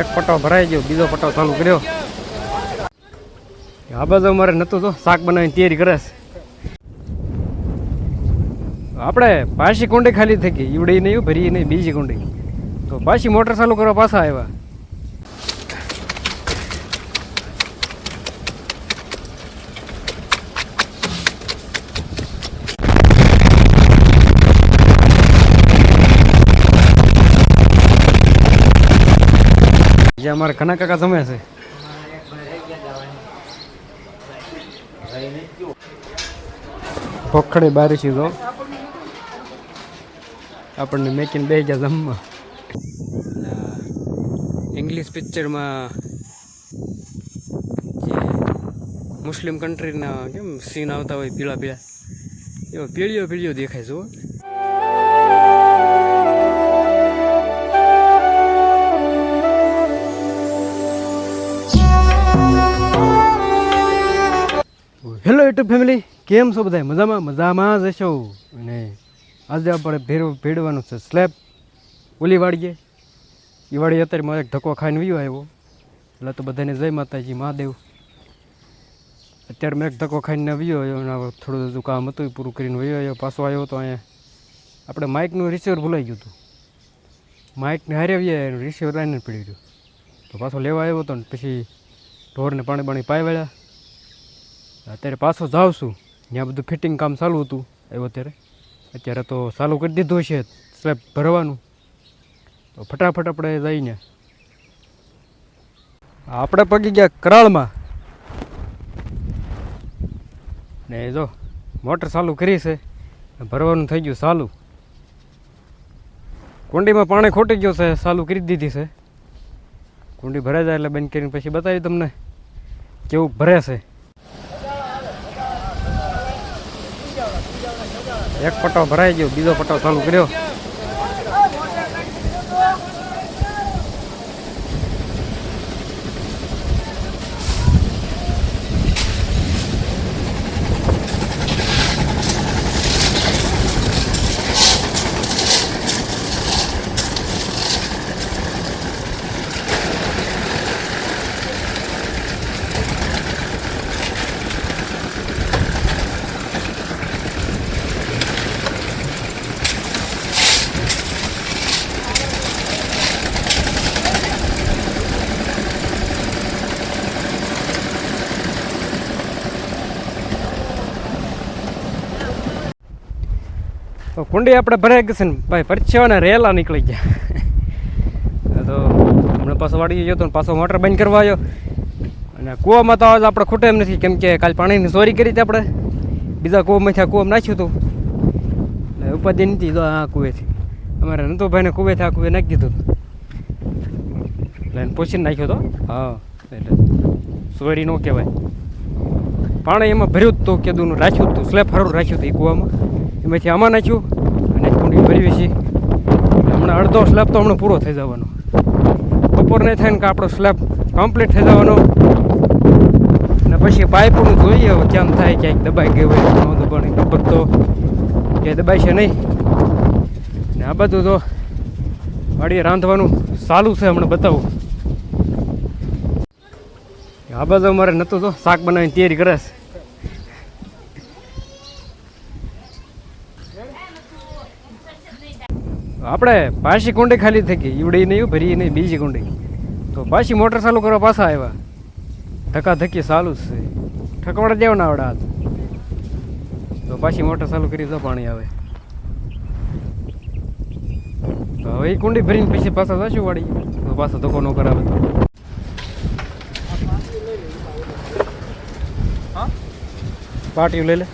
એક પટ્ટો ભરાઈ ગયો, બીજો પટ્ટો ચાલુ કર્યો. આ બાજુ અમારે નતું તો શાક બનાવીને તૈયારી કરે છે. આપણે પાછી કુંડી ખાલી થઈ ગઈ, ઈવડી નહીં, ભરી નહીં, બીજી કુંડી. તો પાછી મોટર ચાલુ કરવા પાછા આવ્યા. જે અમારે ઘણા કાકા જમે છે. પોખડે બારી છે તો આપણને મેકીને બે ગયા જમવા. ઇંગ્લિશ પિક્ચરમાં મુસ્લિમ કન્ટ્રીના કેમ સીન આવતા હોય પીળા પીળા. એવા પીળીઓ પીળીઓ દેખાય છે હેલો યુટ્યુબ ફેમિલી કેમ છો બધા મજામાં? મજામાં જ હશો અને આજે આપણે ભેરવ, ભેડવાનું છે સ્લેબ ઓલી વાડીએ. એ વાડી અત્યારે મારે એક ધક્કો ખાઈને વિયો આવ્યો. એટલે તો બધાને જય માતાજી, મહાદેવ. અત્યારે મેં એક ધક્કો ખાઈને વિયો આવ્યો અને થોડું બધું કામ હતું પૂરું કરીને વયો આવ્યો. પાછો આવ્યો તો અહીંયા આપણે માઇકનું રિસીવર ભૂલાઈ ગયું હતું. માઇકને હારે આવ્યા એનું રિસીવર લાઈને પડી ગયું. તો પાછો લેવા આવ્યો હતો ને પછી ઢોરને પાણી પાણી પાઈ વળ્યા. અત્યારે પાછો જાઉં છું. ત્યાં બધું ફિટિંગ કામ ચાલુ હતું. એવું અત્યારે. અત્યારે તો ચાલુ કરી દીધું છે સ્લેબ ભરવાનું. તો ફટાફટ આપણે જઈને. આપણે પગી ગયા કરાળમાં. ને જો, મોટર ચાલુ કરી છે. ભરવાનું થઈ ગયું ચાલુ. કુંડીમાં પાણી ખોટી ગયું છે. ચાલુ કરી દીધી છે. કુંડી ભરાઈ જાય એટલે બંધ કરીને પછી બતાવી તમને. કેવું ભરે છે. એક પટ્ટો ભરાઈ ગયો બીજો પટ્ટો ચાલુ કર્યો. કુંડી આપણે ભરાઈ ગઈ છે ને, ભાઈ પરછેવાના રેલા નીકળી ગયા. તો હમણાં પાછો વાળી ગયો તો ને પાછો મોટર બંધ કરવા આવ્યો. અને કૂવામાં તો આજ આપણે ખૂટે એમ નથી, કેમ કે કાલ પાણીની ચોરી કરી હતી આપણે. બીજા કૂવામાંથી આ કૂવામાં નાખ્યું હતું. એટલે ઉપાધિ નથી તો આ કૂવેથી. અમારે નંદુભાઈને કૂવેથી આ કૂવે નાખી દીધું. એટલે પૂછીને નાખ્યો તો. હા, એટલે ચોરી ન કહેવાય. પાણી એમાં ભર્યું જ કે કીધું રાખ્યું હતું સ્લેબ હારું રાખ્યું હતું એ કૂવામાં. એમાંથી આમાં નાખ્યું. અને કુંડી છીએ હમણાં અડધો સ્લેબ તો હમણાં પૂરો થઈ જવાનો. બપોર નહીં થાય ને કે આપણો સ્લેબ કમ્પ્લીટ થઈ જવાનો. ને પછી પાઇપનું જોઈએ હવે, કેમ થાય, ક્યાંક દબાઈ ગયું હોય, ન ખબર તો ક્યાંય દબાઈ છે નહીં. ને આ બધું તો વાડીએ રાંધવાનું ચાલુ છે હમણાં બતાવું. આ બાજુ અમારે નહોતું તો શાક બનાવીને તૈયારી કરે છે. આપણે પાછી કુંડી ખાલી થઈ ગઈ. ઈવડી નહીં ભરી નહીં બીજી કુંડી. તો પાછી મોટર ચાલુ કરવા પાછા આવ્યા. ધક્કા ધક્કી ચાલુ જ છે. ઠકવાડા દેવાના આવડા આજ તો પાછી મોટર ચાલુ કરી તો પાણી આવે. તો હવે એ કુંડી ભરીને પછી પાછા જશું વાળી તો પાછો ધક્કો ન કરાવે. પાટિયું લઈ લે.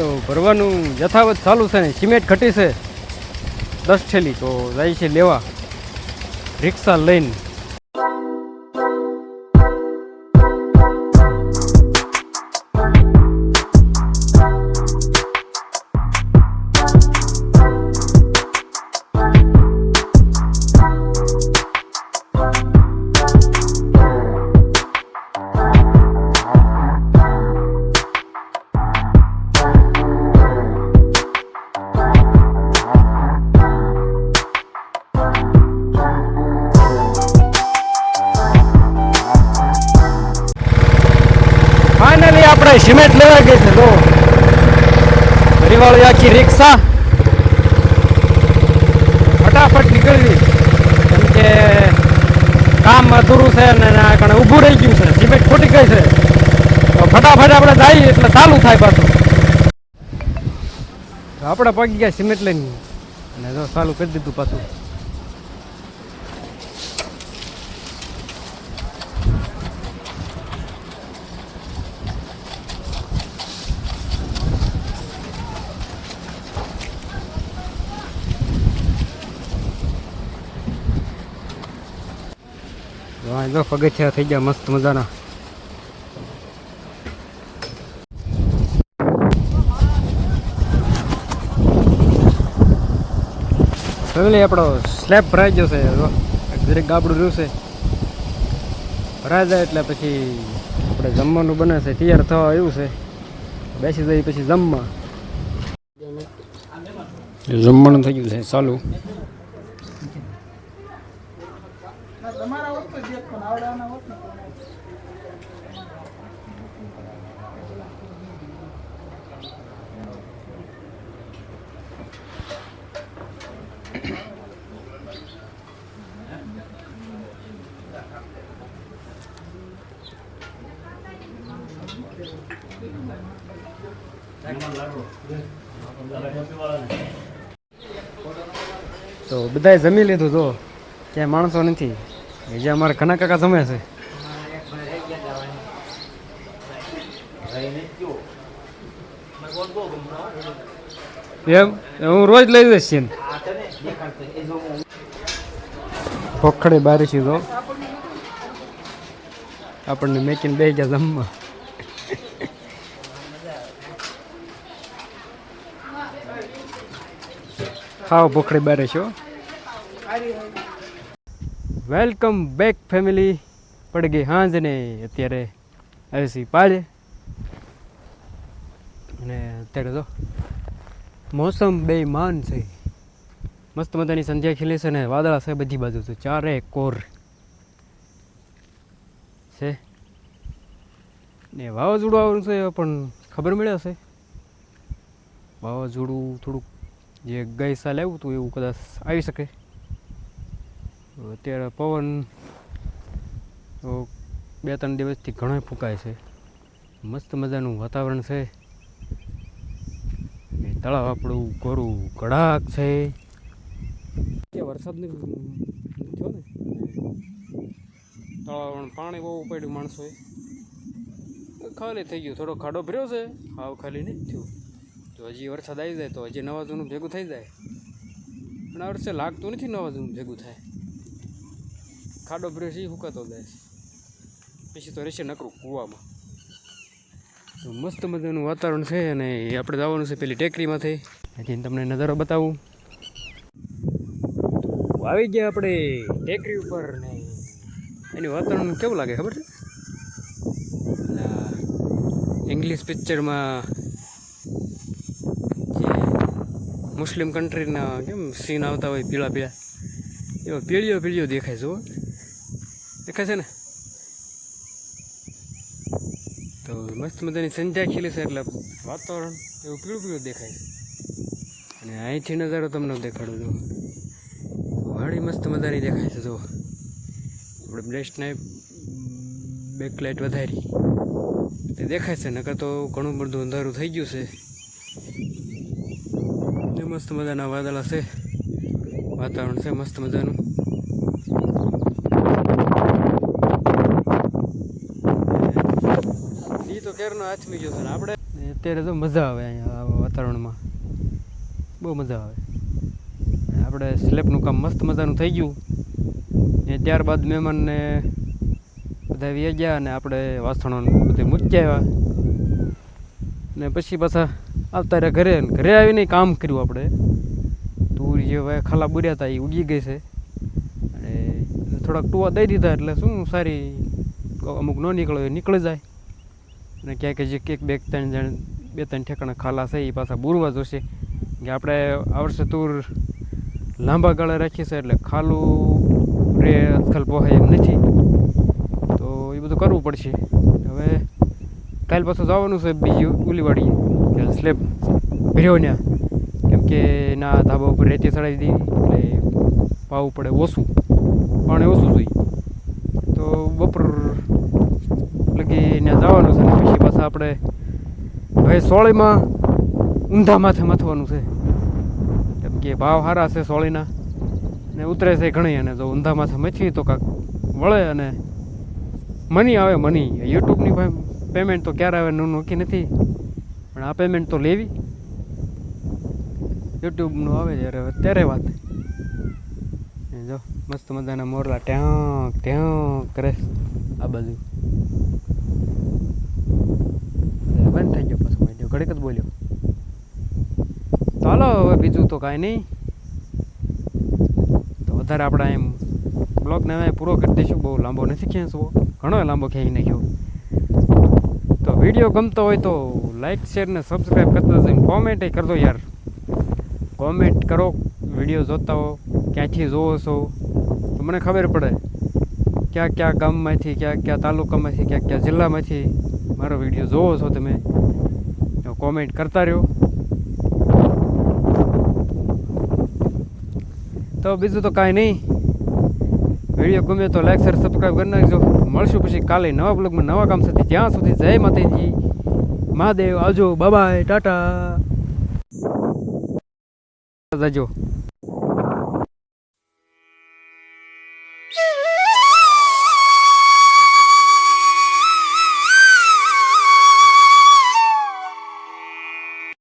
તો ભરવાનું યથાવત ચાલુ છે ને, સિમેન્ટ ઘટી છે. દસ થેલી તો જાય છે લેવા. રિક્ષા લઈને. આપણે સિમેન્ટ લેવા ગઈ છે તો પરિવાળી આખી રિક્ષા ફટાફટ નીકળવી. કેમ કે કામ અધૂરું છે ને કણે ઊભું રહી ગયું છે. સિમેન્ટ ખૂટી ગઈ છે. તો ફટાફટ આપણે જઈએ એટલે ચાલુ થાય પાછું. આપણે પગી ગયા સિમેન્ટ લઈને. અને જો ચાલુ કરી દીધું પાછું. જો પગથિયા થઈ ગયા મસ્ત મજાના ફેમિલી આપણો સ્લેબ ભરાઈ ગયો છે દરેક ગાબડું રહ્યું છે ભરાઈ જાય એટલે પછી આપણે જમવાનું બને છે તૈયાર થવા આવ્યું છે બેસી જઈએ પછી જમવા જમવાનું થઈ ગયું છે ચાલુ તો બધાએ જમી લીધું તો ક્યાંય માણસો નથી. એ જે અમારા ઘણા કાકા જમે છે. એમ હું રોજ લઈ જઈશ છીએ પોખડે બારીશી તો આપણને મેકીને બે ગયા જમવા. ખાવ પોખડે બારે છો વેલકમ બેક ફેમિલી. પડ ગઈ હાંજ ને અત્યારે છીએ પાળે. અને અત્યારે તો મોસમ બે માન છે. મસ્ત મજાની સંધ્યા ખીલી છે ને વાદળા છે બધી બાજુ તો ચારે કોર છે. ને વાવાઝોડું આવવાનું છે પણ ખબર મળે છે વાવાઝોડું થોડુંક જે ગઈ સાલ આવ્યું હતું એવું કદાચ આવી શકે. અત્યારે પવન તો બે ત્રણ દિવસથી ઘણો ફૂંકાય છે. મસ્ત મજાનું વાતાવરણ છે. તળાવ આપણું કોરું કડાક છે. કે વરસાદની થયો ને? તળાવ પાણી બહુ પડ્યું માણસોએ. ખાલી થઈ ગયું થોડો ખાડો ભર્યો છે. હાવ ખાલી નહીં થયું. તો હજી વરસાદ આવી જાય તો હજી નવા જૂનું ભેગું થઈ જાય. પણ આ વર્ષે લાગતું નથી નવા જૂનું ભેગું થાય. ખાડો છે એ હુકાતો જાય પછી તો રહેશે નકરું કૂવામાં. મસ્ત મજાનું વાતાવરણ છે અને આપણે જવાનું છે પેલી ટેકરીમાંથી અહીંથી તમને નજારો બતાવું. આવી ગયા આપણે ટેકરી ઉપર ને એનું વાતાવરણ કેવું લાગે ખબર છે? ઇંગ્લિશ પિક્ચરમાં જે મુસ્લિમ કન્ટ્રીના કેમ સીન આવતા હોય પીળા પીળા એવા પીળીઓ પીળીઓ દેખાય છે હો. દેખાય છે ને? તો મસ્ત મજાની સંધ્યા ખીલી છે એટલે વાતાવરણ એવું પીળું પીળું દેખાય છે. અને અહીંથી નજારો તમને દેખાડું છું. વાડી મસ્ત મજાની દેખાય છે જો આપણે બ્રેસ્ટને બેકલાઇટ વધારી. તે દેખાય છે, નકર તો ઘણું બધું અંધારું થઈ ગયું છે. મસ્ત મજાના વાદળા છે. વાતાવરણ છે મસ્ત મજાનું. કેરનો ગયો છે આપણે? અત્યારે તો મજા આવે અહીંયા વાતાવરણમાં. બહુ મજા આવે. આપણે સ્લેબનું કામ મસ્ત મજાનું થઈ ગયું. ને ત્યારબાદ મહેમાનને બધા વ્યા ગયા અને આપણે વાસણો બધે મૂક્યા ને પછી પાછા આવતા રહ્યા ઘરે ઘરે આવીને કામ કર્યું આપણે. તુર જે ખાલા બુર્યા હતા એ ઉગી ગઈ છે. અને થોડાક ટુવા દઈ દીધા એટલે શું સારી અમુક ન નીકળે, નીકળી જાય. અને ક્યાંક જે એક બે ત્રણ જણ, બે ત્રણ ઠેકાણા ખાલા છે એ પાછા બુરવા જોશે. કે આપણે આ વર્ષે તૂર લાંબા ગાળે રાખીએ છીએ એટલે ખાલું રે આજકાલ પોહાય એમ નથી. તો એ બધું કરવું પડશે. હવે કાલ પાછું જવાનું છે બીજી કે સ્લેબ ભર્યો ને કેમ કે ના, ધાબા ઉપર રેતી ચડાવી દીધી, એટલે પાવું પડે ઓછું. પાણી ઓછું જોઈએ. તો બપોર લગી ત્યાં જવાનું છે ને પછી પાછા આપણે હવે સોળીમાં ઊંધા માથે મથવાનું છે. કેમ કે ભાવ સારા છે સોળીના. ને ઉતરે છે ઘણી અને જો ઊંધા માથે મથીએ તો કાંક વળે અને મની આવે મની. યુટ્યુબની પેમેન્ટ તો ક્યારે આવે નું નક્કી નથી. પણ આ પેમેન્ટ તો લેવી. યુટ્યુબનું આવે જ્યારે ત્યારે વાત. જો, મસ્ત મજાના મોરલા ત્યાં ત્યાં કરે આ બાજુ ત્યારે બંધ થઈ ગયો પાછો વીડિયો ઘડીક જ બોલ્યો. હાલો હવે બીજું તો કાંઈ નહીં. તો વધારે આપણે એમ બ્લોગને હવે પૂરો કરી દઈશું. બહુ લાંબો નથી ખેંચવો. ઘણો લાંબો ખેંચી નાખ્યો. તો વીડિયો ગમતો હોય તો લાઈક, શેર ને સબસ્ક્રાઈબ કરતો જઈને કોમેન્ટ કરજો યાર. કોમેન્ટ કરો, વીડિયો જોતા હો, ક્યાંથી જોવો છો? તો મને ખબર પડે ક્યાં ક્યાં ગામમાંથી, ક્યાં ક્યાં તાલુકામાંથી, ક્યાં ક્યાં જિલ્લામાંથી મારો વીડિયો જોવો છો તમે. કોમેન્ટ કરતા રહ્યો. તો બીજું તો કાંઈ નહીં. વીડિયો ગમે તો લાઈક શેર સબસ્ક્રાઈબ કરી નાખજો. મળશું પછી કાલે નવા બ્લોગમાં નવા કામ સાથે. ત્યાં સુધી જય માતાજી. મહાદેવ આવજો. બાય ટાટા જાજો.